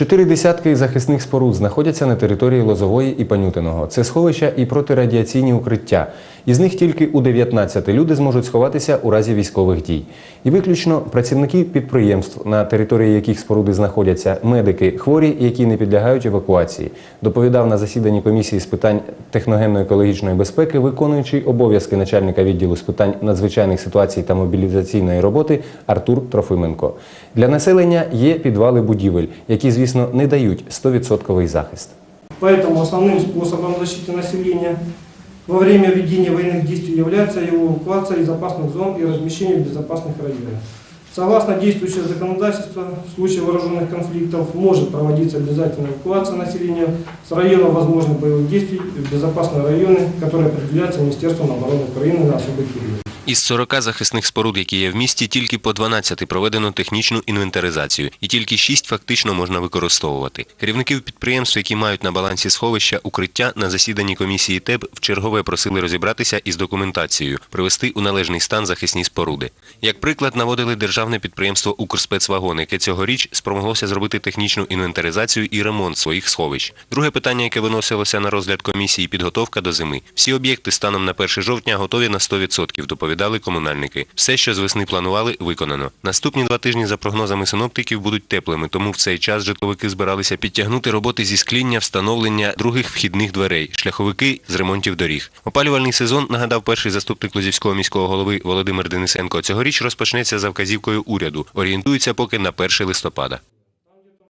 Чотири десятки захисних споруд знаходяться на території Лозової і Панютиного. Це сховища і протирадіаційні укриття. Із них тільки у 19 люди зможуть сховатися у разі військових дій. І виключно працівники підприємств, на території яких споруди знаходяться, медики, хворі, які не підлягають евакуації. Доповідав на засіданні комісії з питань техногенно-екологічної безпеки, виконуючий обов'язки начальника відділу з питань надзвичайних ситуацій та мобілізаційної роботи Артур Трофименко. Для населення є підвали будівель, які, звісно, не дають 100% захист. Поэтому основным способом защиты населения во время ведения военных действий является его эвакуация из опасных зон и размещение в безопасных районах. Согласно действующего законодательства, в случае вооруженных конфликтов может проводиться обязательная эвакуация населения с района возможных боевых действий в безопасные районы, которые определяются Министерством обороны Украины на особый период. Із 40 захисних споруд, які є в місті, тільки по 12 проведено технічну інвентаризацію, і тільки 6 фактично можна використовувати. Керівників підприємств, які мають на балансі сховища укриття, на засіданні комісії ТЕБ вчергове просили розібратися із документацією, привести у належний стан захисні споруди. Як приклад наводили державне підприємство Укрспецвагон, яке цьогоріч спромоглося зробити технічну інвентаризацію і ремонт своїх сховищ. Друге питання, яке виносилося на розгляд комісії, підготовка до зими. Всі об'єкти станом на 1 жовтня готові на 100%, доповідали комунальники. Все, що з весни планували, виконано. Наступні два тижні, за прогнозами синоптиків, будуть теплими, тому в цей час житловики збиралися підтягнути роботи зі скління, встановлення других вхідних дверей, шляховики з ремонтів доріг. Опалювальний сезон, нагадав перший заступник Лозівського міського голови Володимир Денисенко, цьогоріч розпочнеться за вказівкою уряду. Орієнтується поки на 1 листопада.